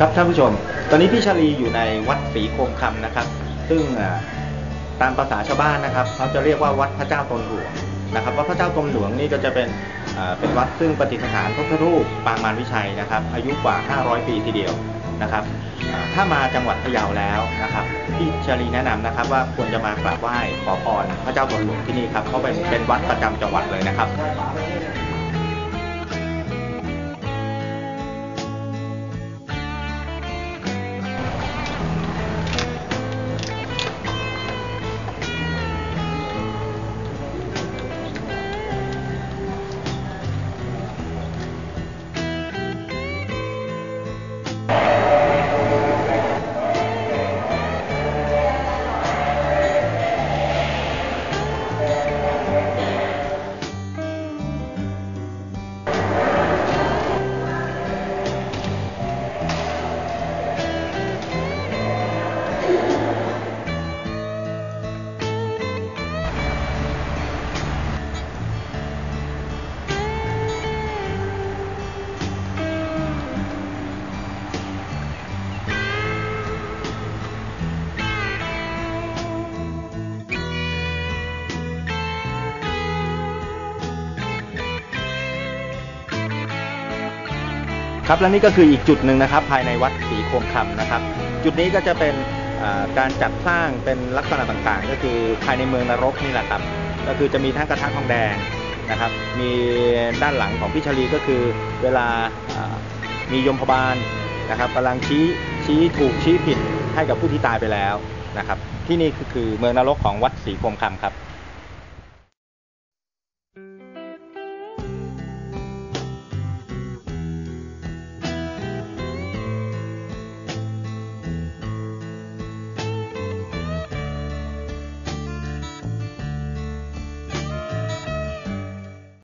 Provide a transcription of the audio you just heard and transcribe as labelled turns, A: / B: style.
A: ครับท่านผู้ชม ตอนนี้พี่ชาลีอยู่ในวัดศรีโคมคำนะครับ ซึ่งตามภาษาชาวบ้านนะครับเขาจะเรียกว่าวัดพระเจ้าตนหลวงนะครับวัดพระเจ้าตนหลวงนี่ก็จะเป็นเป็นวัดซึ่งประดิษฐานพระพุทธรูปปางมารวิชัยนะครับ อายุกว่า 500 ปีทีเดียวนะครับถ้ามาจังหวัดพะเยาแล้วนะครับพี่ชาลีแนะนำนะครับ ว่าควรจะมากราบไหว้ขอพรพระเจ้าตนหลวงที่นี่ครับเพราะเป็นเป็นวัดประจำจังหวัดเลยนะครับ ครับและนี่ก็คืออีกจุดหนึ่งนะครับ ภายในวัดศรีโคมคำนะครับ จุดนี้ก็จะเป็นการจัดสร้างเป็นลักษณะต่างๆ ก็คือภายในเมืองนรกนี่แหละครับ ก็คือจะมีทั้งกระทะทองแดงนะครับ มีด้านหลังของพิชลีก็คือเวลามียมพบาลนะครับกำลังชี้ชี้ถูกชี้ผิดให้กับผู้ที่ตายไปแล้วนะครับ ที่นี่คือคือเมืองนรกของวัดศรีโคมคำครับ